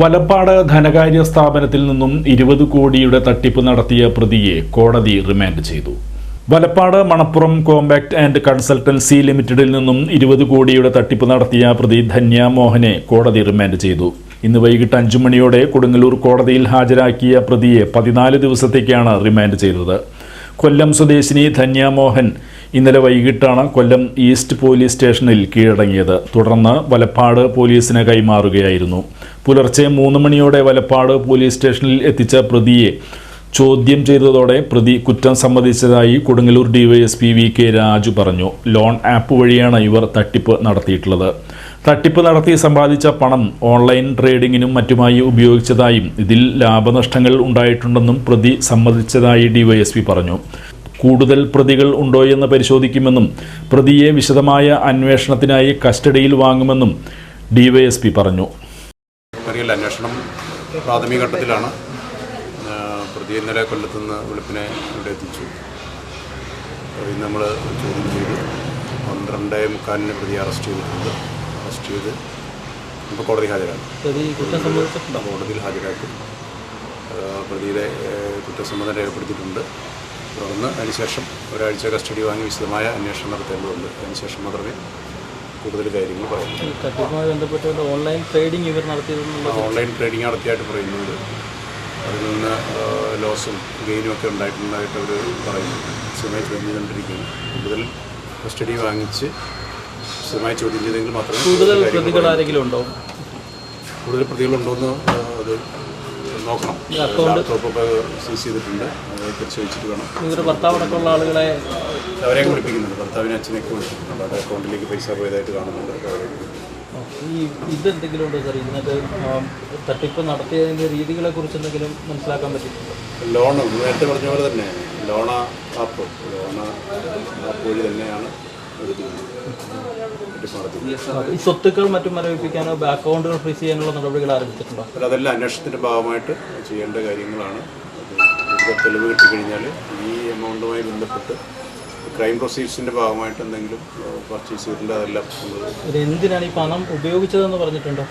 വലപ്പാട് ധനകാര്യ സ്ഥാപനത്തിൽ നിന്നും ഇരുപത് കോടിയുടെ തട്ടിപ്പ് നടത്തിയ പ്രതിയെ കോടതി റിമാൻഡ് ചെയ്തു. Valappad Manappuram compact and consultancy ലിമിറ്റഡിൽ നിന്നും ഇരുപത് കോടിയുടെ തട്ടിപ്പ് നടത്തിയ പ്രതി ധന്യ മോഹനെ കോടതി റിമാൻഡ് ചെയ്തു. ഇന്ന് വൈകിട്ട് അഞ്ചു മണിയോടെ കൊടുങ്ങല്ലൂർ കോടതിയിൽ ഹാജരാക്കിയ പ്രതിയെ പതിനാല് ദിവസത്തേക്കാണ് റിമാൻഡ് ചെയ്തത്. കൊല്ലം സ്വദേശിനി ധന്യ മോഹൻ ഇന്നലെ വൈകിട്ടാണ് കൊല്ലം ഈസ്റ്റ് പോലീസ് സ്റ്റേഷനിൽ കീഴടങ്ങിയത്. തുടർന്ന് വലപ്പാട് പോലീസിന് കൈമാറുകയായിരുന്നു. പുലർച്ചെ മൂന്ന് മണിയോടെ വലപ്പാട് പോലീസ് സ്റ്റേഷനിൽ എത്തിച്ച പ്രതിയെ ചോദ്യം ചെയ്തതോടെ പ്രതി കുറ്റം സമ്മതിച്ചതായി Kodungallur DYSP V K Raju പറഞ്ഞു. ലോൺ ആപ്പ് വഴിയാണ് ഇവർ തട്ടിപ്പ് നടത്തിയിട്ടുള്ളത്. തട്ടിപ്പ് നടത്തി സമ്പാദിച്ച പണം ഓൺലൈൻ ട്രേഡിങ്ങിനും മറ്റുമായി ഉപയോഗിച്ചതായും ഇതിൽ ലാഭനഷ്ടങ്ങൾ ഉണ്ടായിട്ടുണ്ടെന്നും പ്രതി സമ്മതിച്ചതായി ഡിവൈഎസ്പി പറഞ്ഞു. കൂടുതൽ പ്രതികൾ ഉണ്ടോയെന്ന് പരിശോധിക്കുമെന്നും പ്രതിയെ വിശദമായ അന്വേഷണത്തിനായി കസ്റ്റഡിയിൽ വാങ്ങുമെന്നും ഡിവൈഎസ്പി പറഞ്ഞു. അറിയില്ല അന്വേഷണം പ്രാഥമിക ഘട്ടത്തിലാണ്. പ്രതി ഇന്നലെ കൊല്ലത്തുനിന്ന് വെളുപ്പിനെ ഇവിടെ എത്തിച്ചു. ഇന്ന് നമ്മൾ ചോദ്യം ചെയ്തു. പന്ത്രണ്ടേ മുക്കാലിന് പ്രതി അറസ്റ്റ് ചെയ്തിട്ടുണ്ട്. അറസ്റ്റ് ചെയ്ത് ഇപ്പോൾ കോടതി ഹാജരാക്കും. കോടതിയിൽ ഹാജരാക്കും. പ്രതിയുടെ കുറ്റസമ്മതം രേഖപ്പെടുത്തിയിട്ടുണ്ട്. തുടർന്ന് അതിനുശേഷം ഒരാഴ്ച കസ്റ്റഡി വാങ്ങി വിശദമായ അന്വേഷണം നടത്തേണ്ടതുണ്ട്. അതിനുശേഷം മാത്രമേ കൂടുതൽ കാര്യങ്ങൾ പറയാം ഈ തട്ടിപ്പുമായി ബന്ധപ്പെട്ട് ഓൺലൈൻ ട്രേഡിംഗ് ഇവർ ഓൺലൈൻ ട്രേഡിംഗ് നടത്തിയായിട്ട് പറയുന്നുണ്ട്. അതിൽ നിന്ന് ലോസും ഗെയിനും ഒക്കെ ഉണ്ടായിട്ടുണ്ടായിട്ട് അവർ പറയുന്നു. സ്ഥിരമായി ചോദ്യം ചെയ്തുകൊണ്ടിരിക്കുകയാണ് കൂടുതൽ കസ്റ്റഡി വാങ്ങിച്ച് സ്ഥിരമായി ചോദ്യം ചെയ്തെങ്കിൽ മാത്രമേ കൂടുതൽ പ്രതികൾ ആരെങ്കിലും ഉണ്ടോ? കൂടുതൽ പ്രതികളുണ്ടോയെന്ന് എന്ന് അത് നോക്കണം അക്കൗണ്ട് ഒക്കെ സീസ് ചെയ്തിട്ടുണ്ട് അത് ചോദിച്ചിട്ട് വേണം നിങ്ങളുടെ ഭർത്താവ് അടക്കമുള്ള ആളുകളെ അവരെയും കുളിപ്പിക്കുന്നുണ്ട് ഭർത്താവിനെ അച്ഛനെയൊക്കെ കുളിപ്പിക്കുന്നുണ്ട് അവരുടെ അക്കൗണ്ടിലേക്ക് പൈസ പോയതായിട്ട് കാണുന്നുണ്ട് അവരെ ഈ ഇതെന്തെങ്കിലും ഉണ്ടോ സാർ ഇന്നത്തെ തട്ടിപ്പ് നടത്തിയതിന്റെ രീതികളെ കുറിച്ച് എന്തെങ്കിലും മനസ്സിലാക്കാൻ പറ്റിയിട്ടുണ്ടോ ലോൺ നേരത്തെ പറഞ്ഞ പോലെ തന്നെ ലോണ ആപ്പ് ലോണ ആപ്പ് വഴി തന്നെയാണ് ഈ സ്വത്തുക്കൾ മറ്റും മരവിപ്പിക്കാനോ അക്കൗണ്ടുകൾ ഫ്രീസ് ചെയ്യാനുള്ള നടപടികൾ ആരംഭിച്ചിട്ടുണ്ടോ? അല്ല അതെല്ലാം അന്വേഷണത്തിന്റെ ഭാഗമായിട്ട് ചെയ്യേണ്ട കാര്യങ്ങളാണ്. തെളിവ് കിട്ടിക്കഴിഞ്ഞാൽ ഈ എമൗണ്ടുമായി ബന്ധപ്പെട്ട് ക്രൈം പ്രൊസീഡ്സിന്റെ ഭാഗമായിട്ട് എന്തെങ്കിലും പർച്ചേസ് ചെയ്തിട്ടുണ്ട് അതെല്ലാം എന്തിനാണ് ഈ പണം ഉപയോഗിച്ചതെന്ന് പറഞ്ഞിട്ടുണ്ടോ?